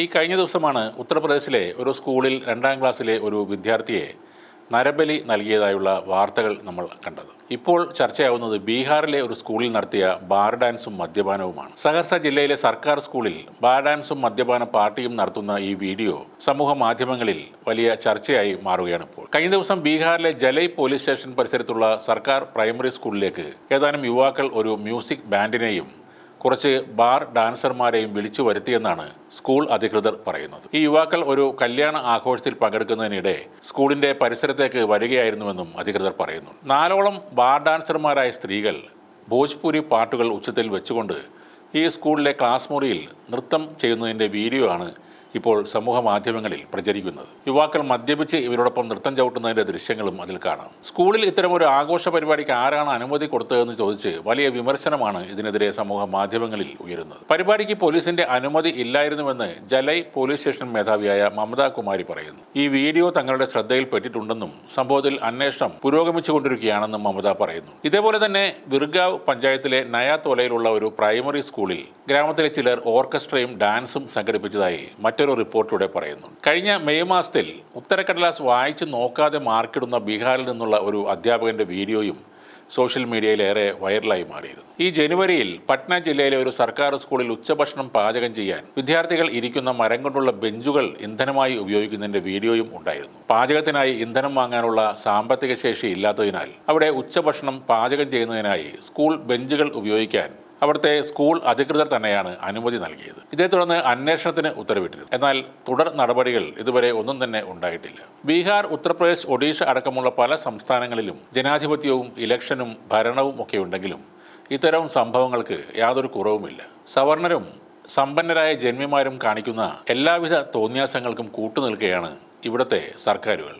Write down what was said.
ഈ കഴിഞ്ഞ ദിവസമാണ് ഉത്തർപ്രദേശിലെ ഒരു സ്കൂളിൽ രണ്ടാം ക്ലാസ്സിലെ ഒരു വിദ്യാർത്ഥിയെ നരബലി നൽകിയതായുള്ള വാർത്തകൾ നമ്മൾ കണ്ടത്. ഇപ്പോൾ ചർച്ചയാവുന്നത് ബീഹാറിലെ ഒരു സ്കൂളിൽ നടത്തിയ ബാർ ഡാൻസും മദ്യപാനവുമാണ്. സഹർസ ജില്ലയിലെ സർക്കാർ സ്കൂളിൽ ബാർ ഡാൻസും മദ്യപാന പാർട്ടിയും നടത്തുന്ന ഈ വീഡിയോ സമൂഹ മാധ്യമങ്ങളിൽ വലിയ ചർച്ചയായി മാറുകയാണ് ഇപ്പോൾ കഴിഞ്ഞ ദിവസം ബീഹാറിലെ ജലൈ പോലീസ് സ്റ്റേഷൻ പരിസരത്തുള്ള സർക്കാർ പ്രൈമറി സ്കൂളിലേക്ക് ഏതാനും യുവാക്കൾ ഒരു മ്യൂസിക് ബാൻഡിനെയും കുറച്ച് ബാർ ഡാൻസർമാരെയും വിളിച്ചു വരുത്തിയെന്നാണ് സ്കൂൾ അധികൃതർ പറയുന്നത്. ഈ യുവാക്കൾ ഒരു കല്യാണ ആഘോഷത്തിൽ പങ്കെടുക്കുന്നതിനിടെ സ്കൂളിന്റെ പരിസരത്തേക്ക് വരികയായിരുന്നുവെന്നും അധികൃതർ പറയുന്നു. നാലോളം ബാർ ഡാൻസർമാരായ സ്ത്രീകൾ ഭോജ്പുരി പാട്ടുകൾ ഉച്ചത്തിൽ വെച്ചുകൊണ്ട് ഈ സ്കൂളിലെ ക്ലാസ് മുറിയിൽ നൃത്തം ചെയ്യുന്നതിന്റെ വീഡിയോ ആണ് ഇപ്പോൾ സമൂഹ മാധ്യമങ്ങളിൽ പ്രചരിക്കുന്നത്. യുവാക്കൾ മദ്യപിച്ച് ഇവരോടൊപ്പം നൃത്തം ചവിട്ടുന്നതിന്റെ ദൃശ്യങ്ങളും അതിൽ കാണാം. സ്കൂളിൽ ഇത്തരം ഒരു ആഘോഷ പരിപാടിക്ക് ആരാണ് അനുമതി കൊടുത്തതെന്ന് ചോദിച്ച് വലിയ വിമർശനമാണ് ഇതിനെതിരെ സമൂഹ മാധ്യമങ്ങളിൽ ഉയരുന്നത്. പരിപാടിക്ക് പോലീസിന്റെ അനുമതി ഇല്ലായിരുന്നുവെന്ന് ജലൈ പോലീസ് സ്റ്റേഷൻ മേധാവിയായ മമതാ കുമാരി പറയുന്നു. ഈ വീഡിയോ തങ്ങളുടെ ശ്രദ്ധയിൽപ്പെട്ടിട്ടുണ്ടെന്നും സംഭവത്തിൽ അന്വേഷണം പുരോഗമിച്ചുകൊണ്ടിരിക്കുകയാണെന്നും മമത പറയുന്നു. ഇതേപോലെ തന്നെ വിർഗാവ് പഞ്ചായത്തിലെ നയാ നയാത്തോലയിലുള്ള ഒരു പ്രൈമറി സ്കൂളിൽ ഗ്രാമത്തിലെ ചിലർ ഓർക്കസ്ട്രയും ഡാൻസും സംഘടിപ്പിച്ചതായി മറ്റൊരു റിപ്പോർട്ടിലൂടെ പറയുന്നു. കഴിഞ്ഞ മെയ് മാസത്തിൽ ഉത്തരക്കടലാസ് വായിച്ച് നോക്കാതെ മാർക്കിടുന്ന ബീഹാറിൽ നിന്നുള്ള ഒരു അധ്യാപകന്റെ വീഡിയോയും സോഷ്യൽ മീഡിയയിൽ ഏറെ വൈറലായി മാറിയിരുന്നു. ഈ ജനുവരിയിൽ പട്ന ജില്ലയിലെ ഒരു സർക്കാർ സ്കൂളിൽ ഉച്ചഭക്ഷണം പാചകം ചെയ്യാൻ വിദ്യാർത്ഥികൾ ഇരിക്കുന്ന മരം കൊണ്ടുള്ള ബെഞ്ചുകൾ ഇന്ധനമായി ഉപയോഗിക്കുന്നതിന്റെ വീഡിയോയും ഉണ്ടായിരുന്നു. പാചകത്തിനായി ഇന്ധനം വാങ്ങാനുള്ള സാമ്പത്തിക ശേഷി ഇല്ലാത്തതിനാൽ അവിടെ ഉച്ചഭക്ഷണം പാചകം ചെയ്യുന്നതിനായി സ്കൂൾ ബെഞ്ചുകൾ ഉപയോഗിക്കാൻ അവിടുത്തെ സ്കൂൾ അധികൃതർ തന്നെയാണ് അനുമതി നൽകിയത്. ഇതേ തുടർന്ന് അന്വേഷണത്തിന് ഉത്തരവിട്ടിരുന്നു. എന്നാൽ തുടർ നടപടികൾ ഇതുവരെ ഒന്നും തന്നെ ഉണ്ടായിട്ടില്ല. ബീഹാർ ഉത്തർപ്രദേശ് ഒഡീഷ അടക്കമുള്ള പല സംസ്ഥാനങ്ങളിലും ജനാധിപത്യവും ഇലക്ഷനും ഭരണവും ഒക്കെ ഉണ്ടെങ്കിലും ഇത്തരം സംഭവങ്ങൾക്ക് യാതൊരു കുറവുമില്ല. സവർണരും സമ്പന്നരായ ജന്മിമാരും കാണിക്കുന്ന എല്ലാവിധ തോന്നിയാസങ്ങൾക്കും കൂട്ടുനിൽക്കുകയാണ് ഇവിടുത്തെ സർക്കാരുകൾ.